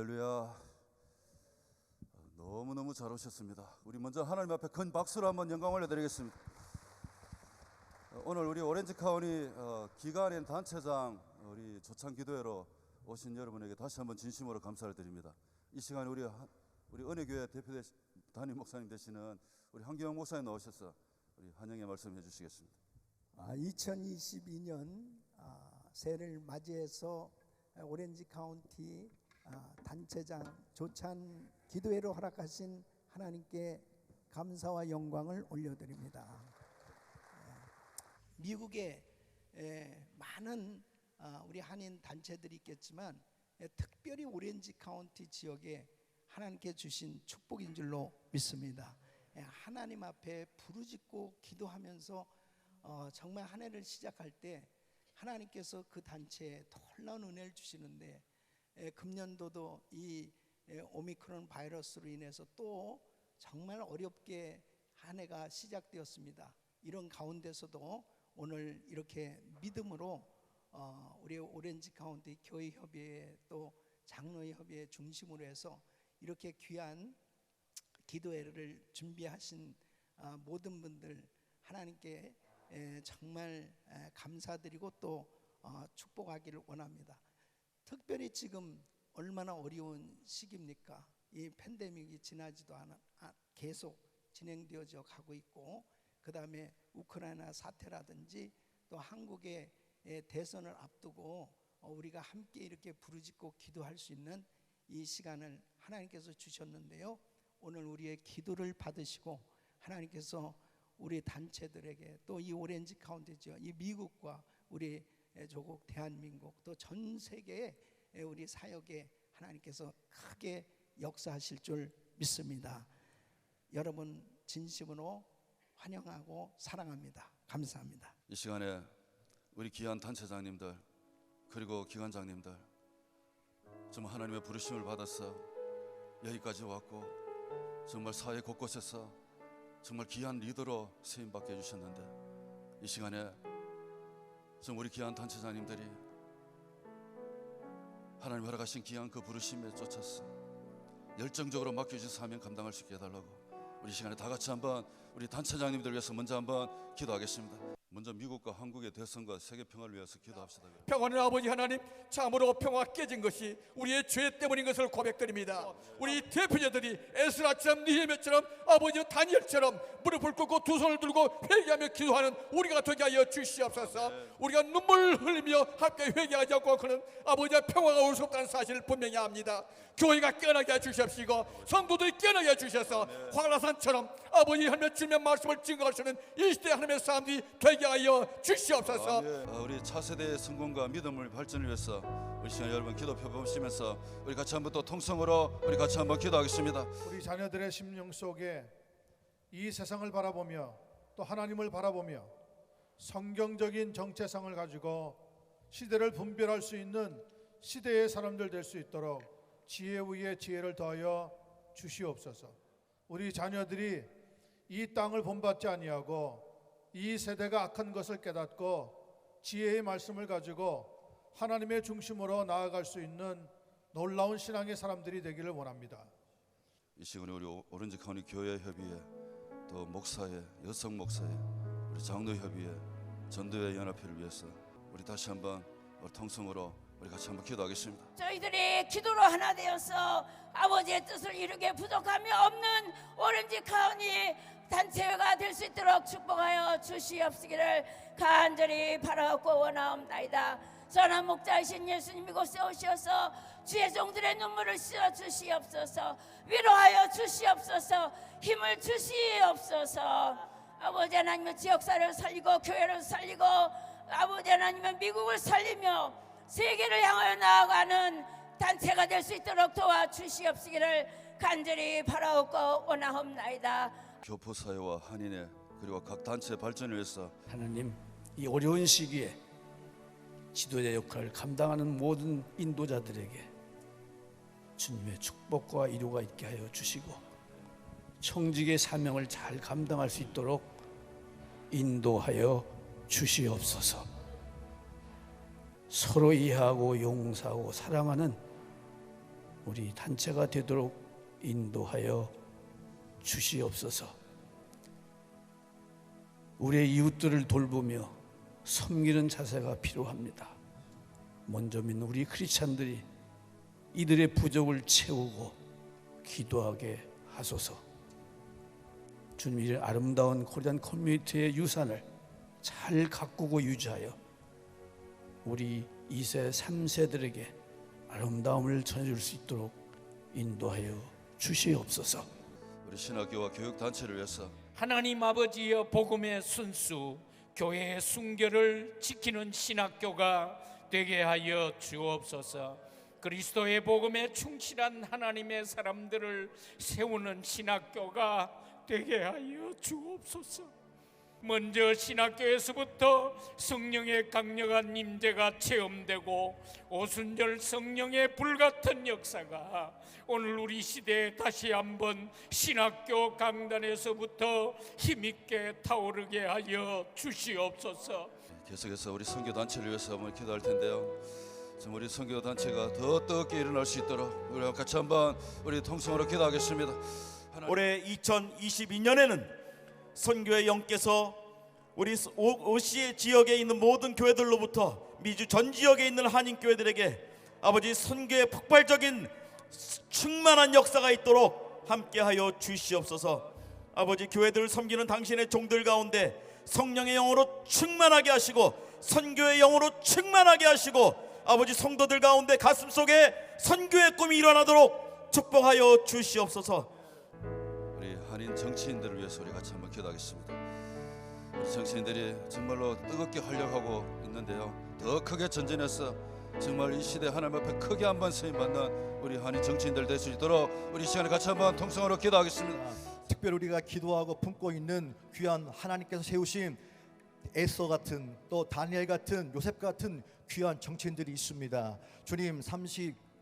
할렐루야. 너무너무 잘 오셨습니다. 우리 먼저 하나님 앞에 큰 박수로 한번 영광 올려드리겠습니다. 어, 오늘 우리 오렌지 카운티 어, 기간인 단체장 우리 조찬 기도회로 오신 여러분에게 다시 한번 진심으로 감사를 드립니다. 이 시간 우리 하- 우리 은혜교회 대표 담임 목사님 되시는 우리 한기영 목사님 나오셔서 우리 환영의 말씀 해 주시겠습니다. 아, 2022년 아, 새해를 맞이해서 오렌지 카운티 아, 단체장 조찬 기도회로 허락하신 하나님께 감사와 영광을 올려드립니다. 예, 미국에 에, 많은 아, 우리 한인 단체들이 있겠지만 에, 특별히 오렌지 카운티 지역에 하나님께 주신 축복인 줄로 믿습니다. 예, 하나님 앞에 부르짖고 기도하면서 어, 정말 한 해를 시작할 때 하나님께서 그 단체에 놀라운 은혜를 주시는데 에, 금년도도 이 에, 오미크론 바이러스로 인해서 또 정말 어렵게 한 해가 시작되었습니다. 이런 가운데서도 오늘 이렇게 믿음으로 어, 우리 오렌지 카운티 교회 협의회 또 장로회 협의회 중심으로 해서 이렇게 귀한 기도회를 준비하신 아, 모든 분들 하나님께 에, 정말 에, 감사드리고 또 어, 축복하기를 원합니다. 특별히 지금 얼마나 어려운 시기입니까? 이 팬데믹이 지나지도 않아 아, 계속 진행되어져 가고 있고 그 다음에 우크라이나 사태라든지 또 한국의 에, 대선을 앞두고 어, 우리가 함께 이렇게 부르짖고 기도할 수 있는 이 시간을 하나님께서 주셨는데요. 오늘 우리의 기도를 받으시고 하나님께서 우리 단체들에게 또 이 오렌지 카운티죠. 이 미국과 우리 조국 대한민국 또 전 세계의 우리 사역에 하나님께서 크게 역사하실 줄 믿습니다. 여러분 진심으로 환영하고 사랑합니다. 감사합니다. 이 시간에 우리 귀한 단체장님들 그리고 기관장님들 정말 하나님의 부르심을 받아서 여기까지 왔고 정말 사회 곳곳에서 정말 귀한 리더로 세임 받게 해주셨는데 이 시간에 정말 우리 귀한 단체장님들이 하나님 허락하신 귀한 그 부르심에 쫓아서 열정적으로 맡겨주신 사명 감당할 수 있게 해달라고 우리 시간에 다 같이 한번 우리 단체장님들 위해서 먼저 한번 기도하겠습니다. 먼저 미국과 한국의 대선과 세계 평화를 위해서 기도합시다. 평화는 아버지 하나님 참으로 평화 깨진 것이 우리의 죄 때문인 것을 고백드립니다. 우리 대표자들이 에스라처럼 니헤메처럼 아버지 다니엘처럼 무릎을 꿇고 두 손을 들고 회개하며 기도하는 우리가 되게 하여 주시옵소서. 우리가 눈물 흘리며 함께 회개하지 않고 그는 아버지의 평화가 올 수 없다는 사실을 분명히 합니다. 교회가 깨어나게 해주십시고 성도들이 깨어나게 해주셔서 황라산처럼 아버지 하나님의 주님의 말씀을 증거하시는 이 시대 하나님의 사람들이 되게 하여 주시옵소서. 어, 우리 차세대의 성공과 믿음을 발전을 위해서 우리 시간 여러분 기도 펴보시면서 우리 같이 한번 또 통성으로 우리 같이 한번 기도하겠습니다. 우리 자녀들의 심령 속에 이 세상을 바라보며 또 하나님을 바라보며 성경적인 정체성을 가지고 시대를 분별할 수 있는 시대의 사람들 될 수 있도록 지혜 위에 지혜를 더하여 주시옵소서. 우리 자녀들이 이 땅을 본받지 아니하고 이 세대가 악한 것을 깨닫고 지혜의 말씀을 가지고 하나님의 중심으로 나아갈 수 있는 놀라운 신앙의 사람들이 되기를 원합니다. 이 시간에 우리 오- 오렌지 카운티 교회 협의회 또 목사회 여성 목사회 우리 장로 협의회 전도회 연합회를 위해서 우리 다시 한번 우리 통성으로 우리 같이 한번 기도하겠습니다. 저희들이 기도로 하나 되어서 아버지의 뜻을 이루게 부족함이 없는 오렌지 카운티 단체가 될 수 있도록 축복하여 주시옵시기를 간절히 바라고 원하옵나이다. 선한 목자이신 예수님 이 곳에 오셔서 주의 종들의 눈물을 씻어 주시옵소서 위로하여 주시옵소서 힘을 주시옵소서 아버지 하나님의 지역사를 살리고 교회를 살리고 아버지 하나님의 미국을 살리며 세계를 향하여 나아가는 단체가 될 수 있도록 도와주시옵시기를 간절히 바라옵고 원하옵나이다. 교포 사회와 한인회 그리고 각 단체 발전을 위해서 하나님 이 어려운 시기에 지도자 역할을 감당하는 모든 인도자들에게 주님의 축복과 이루가 있게 하여 주시고 청직의 사명을 잘 감당할 수 있도록 인도하여 주시옵소서. 서로 이해하고 용서하고 사랑하는 우리 단체가 되도록 인도하여 주시옵소서. 우리의 이웃들을 돌보며 섬기는 자세가 필요합니다. 먼저 믿는 우리 크리스찬들이 이들의 부족을 채우고 기도하게 하소서. 주님 이 아름다운 코리안 커뮤니티의 유산을 잘 가꾸고 유지하여 우리 2세, 3세들에게 아름다움을 전해줄 수 있도록 인도하여 주시옵소서. 우리 신학교와 교육 단체를 위해서 하나님 아버지의 복음의 순수 교회의 순결을 지키는 신학교가 되게 하여 주옵소서. 그리스도의 복음에 충실한 하나님의 사람들을 세우는 신학교가 되게 하여 주옵소서. 먼저 신학교에서부터 성령의 강력한 임재가 체험되고 오순절 성령의 불같은 역사가 오늘 우리 시대에 다시 한번 신학교 강단에서부터 힘있게 타오르게 하여 주시옵소서. 계속해서 우리 선교 단체를 위해서 한번 기도할 텐데요. 지금 우리 선교 단체가 더 뜨겁게 일어날 수 있도록 우리 같이 한번 우리 통성으로 기도하겠습니다. 하나님. 올해 2022년에는 선교의 영께서 우리 오- 오시의 지역에 있는 모든 교회들로부터 미주 전 지역에 있는 한인 교회들에게 아버지 선교의 폭발적인 충만한 역사가 있도록 함께하여 주시옵소서. 아버지 교회들을 섬기는 당신의 종들 가운데 성령의 영으로 충만하게 하시고 선교의 영으로 충만하게 하시고 아버지 성도들 가운데 가슴 속에 선교의 꿈이 일어나도록 축복하여 주시옵소서. 한인 정치인들을 위해서 우리 같이 한번 기도하겠습니다. 정치인들이 정말로 뜨겁게 활력하고 있는데요. 더 크게 전진해서 정말 이 시대 하나님 앞에 크게 한번 쓰임 받는 우리 한인 정치인들 될 수 있도록 우리 이 시간에 같이 한번 통성으로 기도하겠습니다. 특별히 우리가 기도하고 품고 있는 귀한 하나님께서 세우신 에서 같은 또 다니엘 같은 요셉 같은 귀한 정치인들이 있습니다. 주님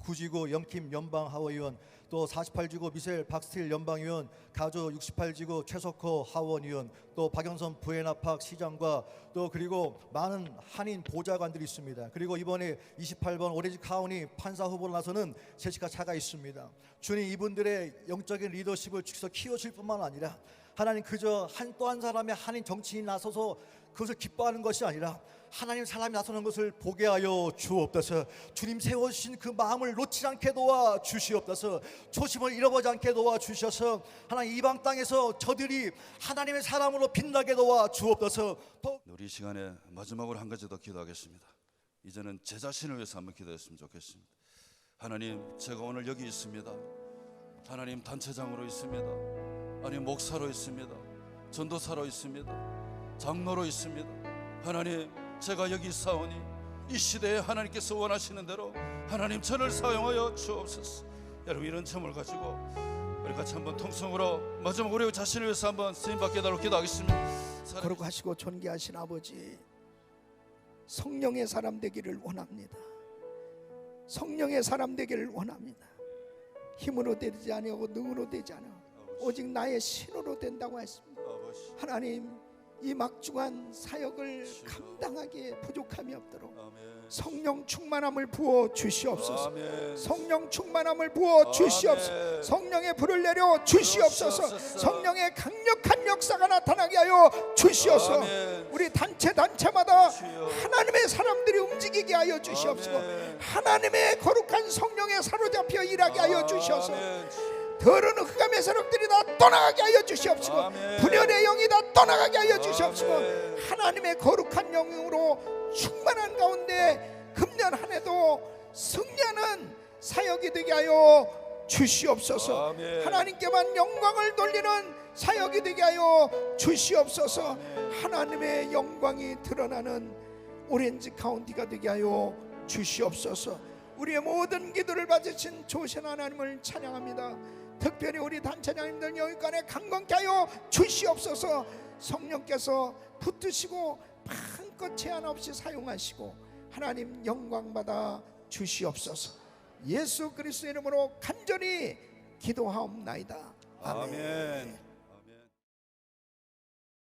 39지구 영킴 연방 하원의원 또 48지구 미셀 박스틸 연방의원 가조 68지구 최석호 하원의원 또 박영선 부에나팍 시장과 또 그리고 많은 한인 보좌관들이 있습니다. 그리고 이번에 28번 오렌지 카운티 판사 후보로 나서는 제시카 차가 있습니다. 주님 이분들의 영적인 리더십을 주셔서 키워줄 뿐만 아니라 하나님 그저 한또한 사람의 한인 정치인이 나서서 그것을 기뻐하는 것이 아니라 하나님 사람이 나서는 것을 보게 하여 주옵소서 주님 세워주신 그 마음을 놓지 않게 도와 주시옵소서 초심을 잃어버지 않게 도와 주셔서 하나님 이방 땅에서 저들이 하나님의 사람으로 빛나게 도와 주옵소서 또 우리 이 시간에 마지막으로 한 가지 더 기도하겠습니다. 이제는 제 자신을 위해서 한번 기도했으면 좋겠습니다. 하나님, 제가 오늘 여기 있습니다. 하나님 단체장으로 있습니다. 아니 목사로 있습니다. 전도사로 있습니다. 장로로 있습니다. 하나님, 제가 여기 있사오니 이 시대에 하나님께서 원하시는 대로 하나님 저를 사용하여 주옵소서. 여러분 이런 점을 가지고 우리 같이 한번 통성으로 마지막 우리 자신을 위해서 한번 쓰임 받게 달라고 기도하겠습니다. 사랑해 거룩하시고 존귀하신 아버지 성령의 사람 되기를 원합니다. 성령의 사람 되기를 원합니다. 힘으로 되지 아니하고 능으로 되지 않아 오직 나의 신으로 된다고 했습니다. 하나님 이 막중한 사역을 감당하기에 부족함이 없도록. 성령 충만함을 부어 주시옵소서. 성령 충만함을 부어 주시옵소서. 성령의 불을 내려 주시옵소서. 성령의 강력한 역사가 나타나게 하여 주시옵소서. 우리 단체 단체마다. 하나님의 사람들이 움직이게 하여 주시옵소서. 하나님의 거룩한 성령에 사로잡혀 일하게 하여 주시옵소서. 더러는 흑암의 세력들이 다 떠나가게 하여 주시옵시고 아멘. 분열의 영이 다 떠나가게 하여 주시옵시고 아멘. 하나님의 거룩한 영으로 충만한 가운데 금년 한 해도 승리하는 사역이 되게 하여 주시옵소서 아멘. 하나님께만 영광을 돌리는 사역이 되게 하여 주시옵소서 하나님의 영광이 드러나는 오렌지 카운티가 되게 하여 주시옵소서 우리의 모든 기도를 받으신 조신 하나님을 찬양합니다 특별히 우리 단체장님들 여기간에 강건케 하여 주시옵소서 성령께서 붙드시고 한껏 제한 없이 사용하시고 하나님 영광 받아 주시옵소서 예수 그리스도 이름으로 간절히 기도하옵나이다 아멘. 아멘.